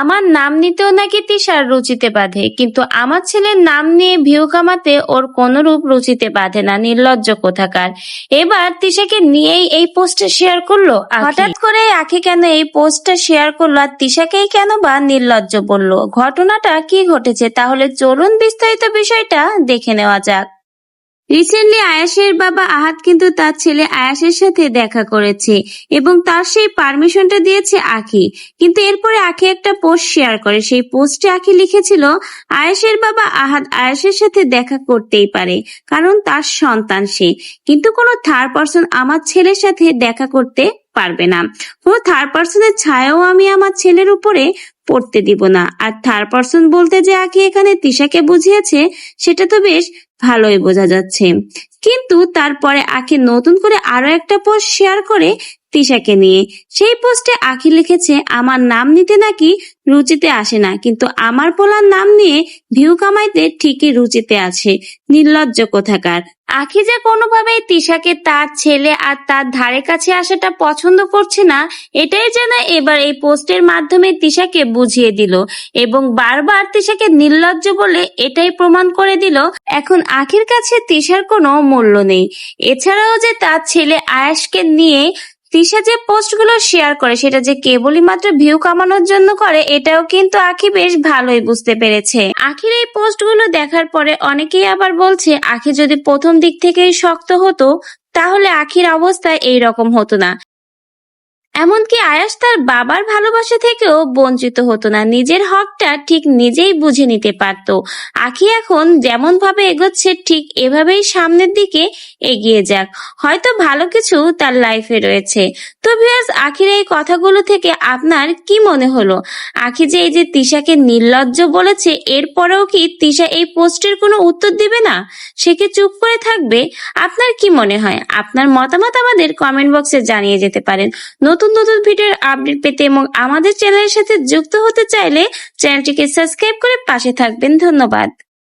আমার নাম নিতেও নাকি তিশার রুচিতে বাঁধে, কিন্তু আমার ছেলের নাম নিয়ে ভিউ কামাতে ওর কোনরূপ রুচিতে বাঁধে না, নির্লজ্জ কোথাকার। এবার তিশাকে নিয়েই এই পোস্টটা শেয়ার করল হঠাৎ করে আখি কেন এই পোস্টটা শেয়ার করল আর তিশাকেই কেন বা নির্লজ্জ বলল? ঘটনাটা কি ঘটেছে? তাহলে চলুন বিস্তারিত বিষয়টা দেখে নেওয়া যাক। রিসেন্টলি আয়াসের বাবা আহাত কিন্তু তার ছেলে আয়াসের সাথে দেখা করেছে এবং তার সেই পারমিশনটা দিয়েছে আখি। কিন্তু এরপরে আখি একটা পোস্ট শেয়ার করে। সেই পোস্টে আখি লিখেছিল আয়েশের বাবা আহাত আয়েশের সাথে দেখা করতেই পারে, কারণ তার সন্তান সে। কিন্তু কোনো থার্ড পার্সন আমার ছেলের সাথে দেখা করতে পারবে না। কোনো থার্ড পার্সনের ছায়াও আমি আমার ছেলের উপরে পড়তে দিব না। আর থার্ড পারসন বলতে যে আঁকি এখানে তিশাকে বুঝিয়েছে, সেটা তো বেশ ভালোই বোঝা যাচ্ছে। কিন্তু তারপরে আখি নতুন করে আরও একটা পোস্ট শেয়ার করে তিশাকে নিয়ে। সেই পোস্টে আখি লিখেছে, আমার নাম নিতে নাকি রুচিতে আসে না, কিন্তু আমার পোলার নাম নিয়ে ভিউ কামাইতে ঠিকই রুচিতে আছে। নির্লজ্জ কোথাকার। আখি যে কোনোভাবেই তিশাকে তার ছেলে আর তার ধারে কাছে আসাটা পছন্দ করছে না, এটাই যেন এবার এই পোস্টের মাধ্যমে তিশাকে বুঝিয়ে দিল এবং বারবার তিশাকে নির্লজ্জ বলে এটাই প্রমাণ করে দিল, এখন আখির কাছে তিশার কোনো মূল্য নেই। এছাড়াও যে তার ছেলে আয়াসকে নিয়ে তিশা যে পোস্টগুলো শেয়ার করে সেটা যে কেবলই মাত্র ভিউ কামানোর জন্য করে, এটাও কিন্তু আখি বেশ ভালোই বুঝতে পেরেছে। আখির এই পোস্টগুলো দেখার পরে অনেকেই আবার বলছে, আখি যদি প্রথম দিক থেকেই শক্ত হতো, তাহলে আখির অবস্থা এই রকম হতো না। এমনকি আয়াস তার বাবার ভালোবাসা থেকেও বঞ্চিত হতো না। নিজের হকটা ঠিক নিজেই বুঝে নিতে পারতো। আখি এখন যেমন ভাবে এগোচ্ছে, ঠিক এভাবেই সামনের দিকে এগিয়ে যাক। হয়তো ভালো কিছু তার লাইফে রয়েছে। তো ভিউয়ার্স আখির এই কথাগুলো থেকে আপনার কি মনে হলো? আখি যে এই যে তিশাকে নির্লজ্জ বলেছে, এরপরেও কি তিশা এই পোস্টের কোনো উত্তর দিবে না? সে কি চুপ করে থাকবে? আপনার কি মনে হয়? আপনার মতামত আমাদের কমেন্ট বক্সে জানিয়ে যেতে পারেন। নতুন নতুন ভিডিওর আপডেট পেতে এবং আমাদের চ্যানেলের সাথে যুক্ত হতে চাইলে চ্যানেলটিকে সাবস্ক্রাইব করে পাশে থাকবেন। ধন্যবাদ।